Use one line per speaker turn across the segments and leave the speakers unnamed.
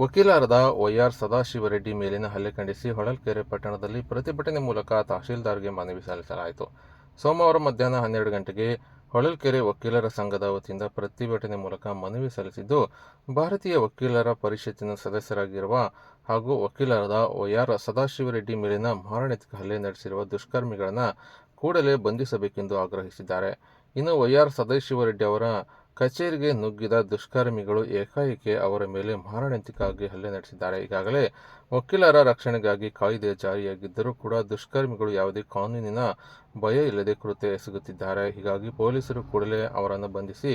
ವಕೀಲರಾದ ವೈಆರ್ ಸದಾಶಿವರೆಡ್ಡಿ ಮೇಲಿನ ಹಲ್ಲೆ ಖಂಡಿಸಿ ಹೊಳಲ್ಕೆರೆ ಪಟ್ಟಣದಲ್ಲಿ ಪ್ರತಿಭಟನೆ ಮೂಲಕ ತಹಶೀಲ್ದಾರ್ಗೆ ಮನವಿ ಸಲ್ಲಿಸಲಾಯಿತು. ಸೋಮವಾರ ಮಧ್ಯಾಹ್ನ ಹನ್ನೆರಡು ಗಂಟೆಗೆ ಹೊಳಲ್ಕೆರೆ ವಕೀಲರ ಸಂಘದ ವತಿಯಿಂದ ಪ್ರತಿಭಟನೆ ಮೂಲಕ ಮನವಿ ಸಲ್ಲಿಸಿದ್ದು, ಭಾರತೀಯ ವಕೀಲರ ಪರಿಷತ್ತಿನ ಸದಸ್ಯರಾಗಿರುವ ಹಾಗೂ ವಕೀಲರಾದ ವೈಆರ್ ಸದಾಶಿವರೆಡ್ಡಿ ಮೇಲಿನ ಮಾರಣಾಂತಿಕ ಹಲ್ಲೆ ನಡೆಸಿರುವ ದುಷ್ಕರ್ಮಿಗಳನ್ನು ಕೂಡಲೇ ಬಂಧಿಸಬೇಕೆಂದು ಆಗ್ರಹಿಸಿದ್ದಾರೆ. ಇನ್ನು ವೈಆರ್ ಸದಾಶಿವರೆಡ್ಡಿ ಅವರ ಕಚೇರಿಗೆ ನುಗ್ಗಿದ ದುಷ್ಕರ್ಮಿಗಳು ಏಕಾಏಕಿ ಅವರ ಮೇಲೆ ಮಾರಣಾಂತಿಕವಾಗಿ ಹಲ್ಲೆ ನಡೆಸಿದ್ದಾರೆ. ಈಗಾಗಲೇ ವಕೀಲರ ರಕ್ಷಣೆಗಾಗಿ ಕಾಯ್ದೆ ಜಾರಿಯಾಗಿದ್ದರೂ ಕೂಡ ದುಷ್ಕರ್ಮಿಗಳು ಯಾವುದೇ ಕಾನೂನಿನ ಭಯ ಇಲ್ಲದೆ ಕೃತ್ಯ ಎಸಗುತ್ತಿದ್ದಾರೆ. ಹೀಗಾಗಿ ಪೊಲೀಸರು ಕೂಡಲೇ ಅವರನ್ನು ಬಂಧಿಸಿ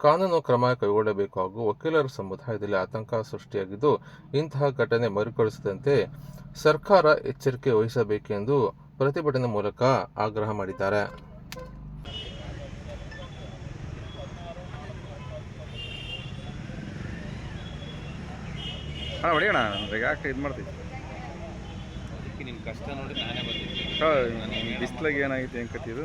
ಕಾನೂನು ಕ್ರಮ ಕೈಗೊಳ್ಳಬೇಕು ಹಾಗೂ ವಕೀಲರ ಸಮುದಾಯದಲ್ಲಿ ಆತಂಕ ಸೃಷ್ಟಿಯಾಗಿದ್ದು, ಇಂತಹ ಘಟನೆ ಮರುಕಳಿಸದಂತೆ ಸರ್ಕಾರ ಎಚ್ಚರಿಕೆ ವಹಿಸಬೇಕೆಂದು ಪ್ರತಿಭಟನೆ ಮೂಲಕ ಆಗ್ರಹ ಮಾಡಿದ್ದಾರೆ.
ಹಾಂ ಹೊಡಿಯೋಣ ಯಾಕೆ ಇದು ಮಾಡ್ತೀವಿ
ಅದಕ್ಕೆ ನಿಮ್ಮ ಕಷ್ಟ ನೋಡಿ ನಾನೇ ಬಂದಿದ್ದೆ
ಹಾಂ ಬಿಸ್ಲಾಗ ಏನಾಗಿತ್ತು ಹೆಂಗೆ ಕತ್ತಿದು